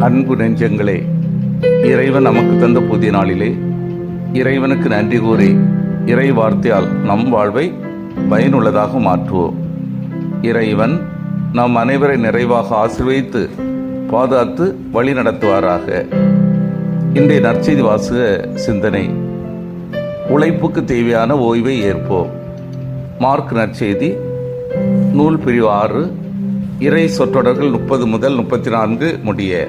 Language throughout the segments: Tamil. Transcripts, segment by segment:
அன்பு நெஞ்சங்களே இறைவன் நமக்கு தந்த புதிய நாளிலே இறைவனுக்கு நன்றி கூறி இறை வார்த்தையால் நம் வாழ்வை பயனுள்ளதாக மாற்றுவோம். இறைவன் நம் அனைவரை நிறைவாக ஆசிர்வதித்து பாதுகாத்து வழி நடத்துவாராக. இன்றைய நற்செய்தி வாசக சிந்தனை உழைப்புக்கு தேவையான ஓய்வை ஏற்போம். மார்க் நற்செய்தி நூல் பிரிவு ஆறு இறை சொற்றொடர்கள் முப்பது முதல் முப்பத்தி நான்கு முடிய.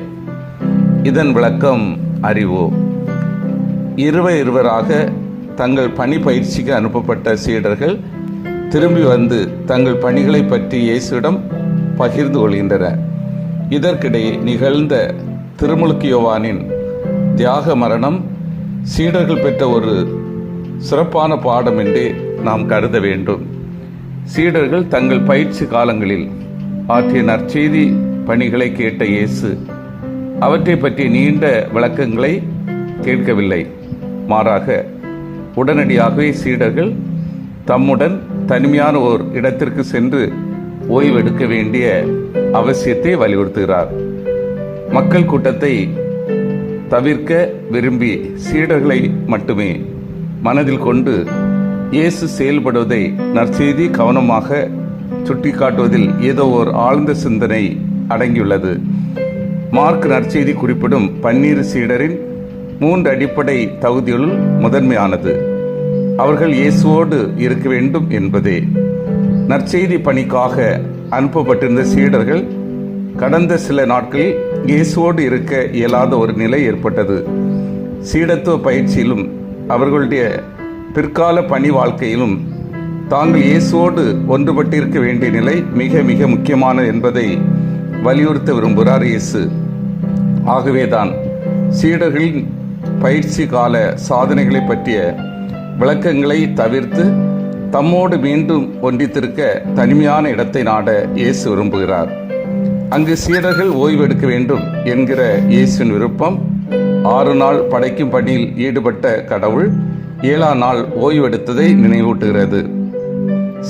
இதன் விளக்கம் அறிவோம் இருவர் இருவராக தங்கள் பணி பயிற்சிக்கு அனுப்பப்பட்ட சீடர்கள் திரும்பி வந்து தங்கள் பணிகளை பற்றி இயேசுவிடம் பகிர்ந்து கொள்கின்றனர் இதற்கிடையே நிகழ்ந்த திருமுழுக்கு யோவானின் தியாக மரணம் சீடர்கள் பெற்ற ஒரு சிறப்பான பாடம் என்றே நாம் கருத வேண்டும். சீடர்கள் தங்கள் பயிற்சி காலங்களில் ஆற்றிய நற்செய்தி பணிகளை கேட்ட இயேசு அவற்றை பற்றி நீண்ட விளக்கங்களை கேட்கவில்லை. மாறாக உடனடியாகவே சீடர்கள் தம்முடன் தனிமையான ஓர் இடத்திற்கு சென்று ஓய்வெடுக்க வேண்டிய அவசியத்தை வலியுறுத்துகிறார். மக்கள் கூட்டத்தை தவிர்க்க விரும்பி சீடர்களை மட்டுமே மனதில் கொண்டு இயேசு செயல்படுவதை நற்செய்தி கவனமாக சுட்டிக்காட்டுவதில் ஏதோ ஒரு ஆழ்ந்த சிந்தனை அடங்கியுள்ளது. மார்க் நற்செய்தி குறிப்பிடும் பன்னீர் சீடரின் மூன்று அடிப்படை தகுதிகளுள் முதன்மையானது. அவர்கள் இயேசுவோடு இருக்க வேண்டும் என்பதே. நற்செய்தி பணிக்காக அனுப்பப்பட்டிருந்த சீடர்கள் கடந்த சில நாட்களில் இயேசுவோடு இருக்க இயலாத ஒரு நிலை ஏற்பட்டது. சீடத்துவ பயிற்சியிலும் அவர்களுடைய பிற்கால பணி வாழ்க்கையிலும் தாங்கள் இயேசுவோடு ஒன்றுபட்டிருக்க வேண்டிய நிலை மிக மிக முக்கியமானது என்பதை வலியுறுத்த விரும்புகிறார் இயேசு. ஆகவேதான் சீடர்களின் பயிற்சி கால சாதனைகளை பற்றிய விளக்கங்களை தவிர்த்து தம்மோடு மீண்டும் ஒன்றித்திருக்க தனிமையான இடத்தை நாட இயேசு விரும்புகிறார். அங்கு சீடர்கள் ஓய்வெடுக்க வேண்டும் என்கிற இயேசுவின் விருப்பம். ஆறு நாள் படைக்கும் பணியில் ஈடுபட்ட கடவுள் ஏழாம் நாள் ஓய்வெடுத்ததை நினைவூட்டுகிறது.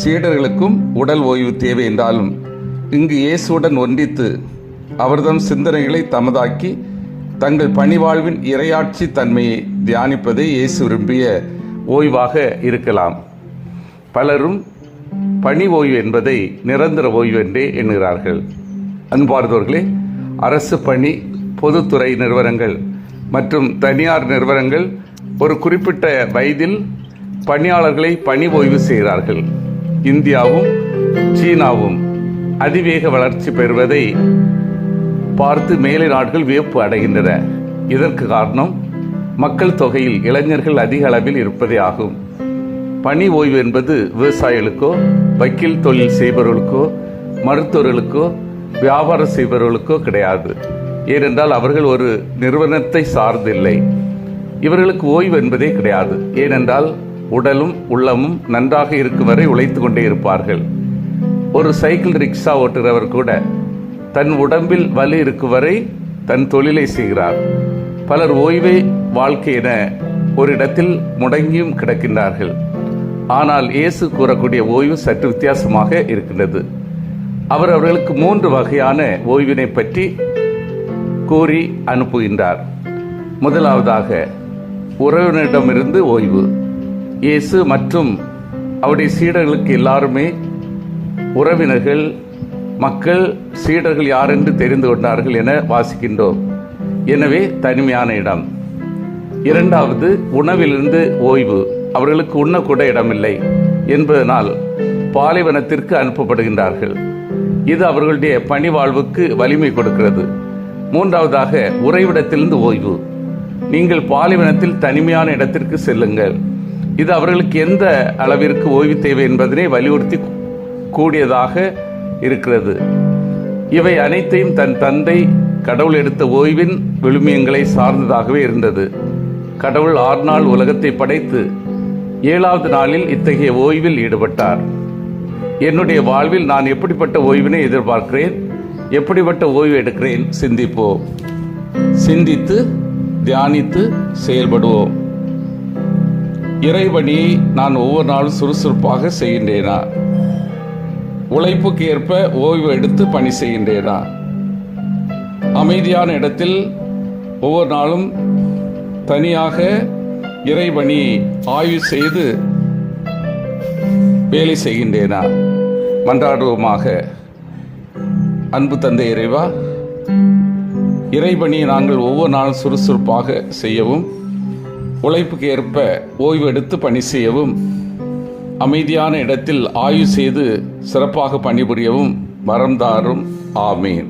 சீடர்களுக்கும் உடல் ஓய்வு தேவை என்றாலும் இங்கு இயேசுவுடன் ஒன்றித்து அவர்தம் சிந்தனைகளை தமதாக்கி தங்கள் பணிவாழ்வின் இரையாட்சி தன்மையை தியானிப்பதே இயேசு விரும்பிய ஓய்வாக இருக்கலாம். பலரும் பணி ஓய்வு என்பதை நிரந்தர ஓய்வு என்றே எண்ணுகிறார்கள். அன்பார்ந்தவர்களே அரசு பணி பொதுத்துறை நிறுவனங்கள் மற்றும் தனியார் நிறுவனங்கள் ஒரு குறிப்பிட்ட வயதில் பணியாளர்களை பணி ஓய்வு செய்கிறார்கள். இந்தியாவும் சீனாவும் அதிவேக வளர்ச்சி பெறுவதை பார்த்து மேலை நாடுகள் வியப்பு அடைகின்றன. இதற்கு காரணம் மக்கள் தொகையில் இளைஞர்கள் அதிக அளவில் இருப்பதே ஆகும். பணி ஓய்வு என்பது விவசாயிகளுக்கோ வக்கீல் தொழில் செய்பவர்களுக்கோ மருத்துவர்களுக்கோ வியாபாரம் செய்பவர்களுக்கோ கிடையாது. ஏனென்றால் அவர்கள் ஒரு நிறுவனத்தை சார்ந்தில்லை. இவர்களுக்கு ஓய்வு என்பதே கிடையாது. ஏனென்றால் உடலும் உள்ளமும் நன்றாக இருக்கும் வரை உழைத்து கொண்டே இருப்பார்கள். ஒரு சைக்கிள் ரிக்ஷா ஓட்டுகிறவர் கூட தன் உடம்பில் வலி இருக்கும் வரை தன் தொழிலை செய்கிறார். பலர் ஓய்வே வாழ்க்கை என ஒரு இடத்தில் முடங்கியும் கிடக்கின்றார்கள். ஆனால் இயேசு கூறக்கூடிய ஓய்வு சற்று வித்தியாசமாக இருக்கின்றது. அவர் அவர்களுக்கு மூன்று வகையான ஓய்வினை பற்றி கூறி அனுப்புகின்றார். முதலாவதாக உறவினரிடமிருந்து ஓய்வு. இயேசு மற்றும் அவருடைய சீடர்களுக்கு எல்லாருமே உறவினர்கள் மக்கள் சீடர்கள் யார் என்று தெரிந்து கொண்டார்கள் என வாசிக்கின்றோம். எனவே தனிமையான இடம். இரண்டாவது உணவிலிருந்து ஓய்வு. அவர்களுக்கு உண்ணக்கூட இடமில்லை என்பதனால் பாலைவனத்திற்கு அனுப்பப்படுகின்றார்கள். இது அவர்களுடைய பணி வாழ்வுக்கு வலிமை கொடுக்கிறது. மூன்றாவதாக உறைவிடத்திலிருந்து ஓய்வு. நீங்கள் பாலைவனத்தில் தனிமையான இடத்திற்கு செல்லுங்கள். இது அவர்களுக்கு எந்த அளவிற்கு ஓய்வு தேவை என்பதனை வலியுறுத்தி கூடியதாக இருக்கிறது. இவை அனைத்தையும் தன் தந்தை கடவுள் எடுத்த ஓய்வின் விழுமியங்களை சார்ந்ததாகவே இருந்தது. கடவுள் ஆறு நாள் உலகத்தை படைத்து ஏழாவது நாளில் இத்தகைய ஓய்வில் ஈடுபட்டார். என்னுடைய வாழ்வில் நான் எப்படிப்பட்ட ஓய்வினை எதிர்பார்க்கிறேன்? எப்படிப்பட்ட ஓய்வு எடுக்கிறேன்? சிந்திப்போம். சிந்தித்து தியானித்து செயல்படுவோம். இறைவனியை நான் ஒவ்வொரு நாளும் சுறுசுறுப்பாக செய்கின்றேனா? உழைப்புக்கு ஏற்ப ஓய்வு எடுத்து பணி செய்கின்றேனா? அமைதியான இடத்தில் ஒவ்வொரு நாளும் தனியாக இறைவனி ஆய்வு செய்து வேலை செய்கின்றேனா? மன்றாடுவோமாக அன்பு தந்தை இறைவா இறைபணி நாங்கள் ஒவ்வொரு நாளும் சுறுசுறுப்பாக செய்யவும் உழைப்புக்கு ஏற்ப ஓய்வு எடுத்து பணி செய்யவும் அமைதியான இடத்தில் ஆய்வு செய்து சிறப்பாக பணிபுரியவும் வரம் தாரும் ஆமீன்.